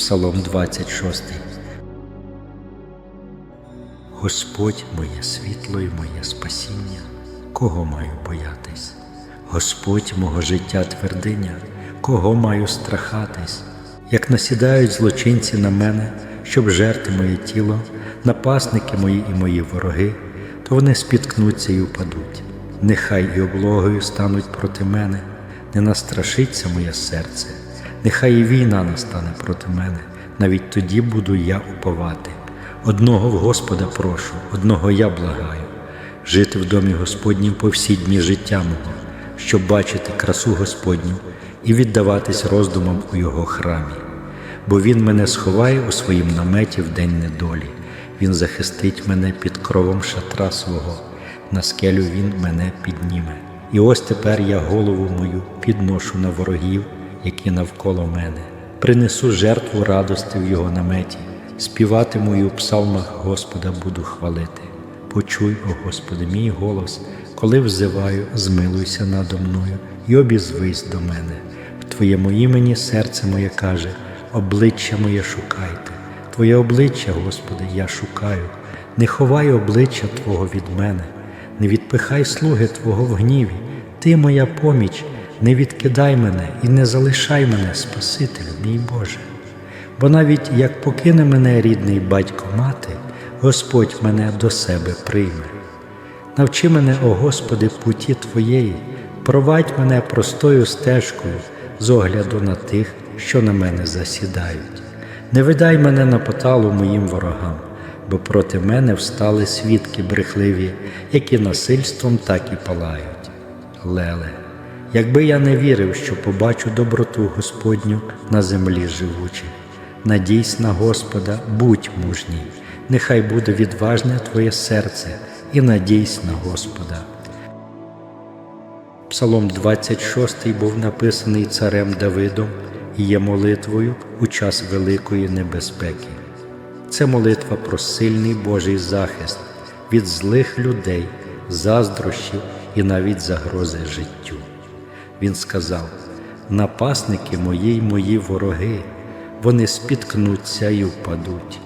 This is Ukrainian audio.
Псалом 26. Господь моє світло і моє спасіння, кого маю боятись? Господь мого життя твердиня, кого маю страхатись? Як насідають злочинці на мене, щоб жерти моє тіло, напасники мої і мої вороги, то вони спіткнуться і упадуть. Нехай і облогою стануть проти мене, не настрашиться моє серце, нехай і війна настане проти мене, навіть тоді буду я уповати. Одного в Господа прошу, одного я благаю, жити в домі Господнім по всі дні життя мого, щоб бачити красу Господню і віддаватись роздумам у Його храмі. Бо Він мене сховає у своїм наметі в день недолі, Він захистить мене під кровом шатра свого, на скелю Він мене підніме. І ось тепер я голову мою підношу на ворогів, які навколо мене, принесу жертву радости в Його наметі, співатиму і у псалмах Господа буду хвалити. Почуй, о Господи, мій голос, коли взиваю, змилуйся надо мною і обізвись до мене. В Твоєму імені серце моє каже, обличчя моє шукайте. Твоє обличчя, Господи, я шукаю. Не ховай обличчя Твого від мене, не відпихай слуги Твого в гніві. Ти моя поміч, не відкидай мене і не залишай мене, Спасителю, мій Боже. Бо навіть як покине мене рідний батько мати, Господь мене до себе прийме. Навчи мене, о Господи, путі Твоєї, провадь мене простою стежкою з огляду на тих, що на мене засідають. Не видай мене на поталу моїм ворогам, бо проти мене встали свідки брехливі, які насильством так і палають. Леле, якби я не вірив, що побачу доброту Господню на землі живучих. Надійсь на Господа, будь мужній, нехай буде відважне твоє серце і надійсь на Господа. Псалом 26 був написаний царем Давидом і є молитвою у час великої небезпеки. Це молитва про сильний Божий захист від злих людей, заздрощів і навіть загрози життю. Він сказав: Напасники мої й мої вороги, вони спіткнуться і впадуть.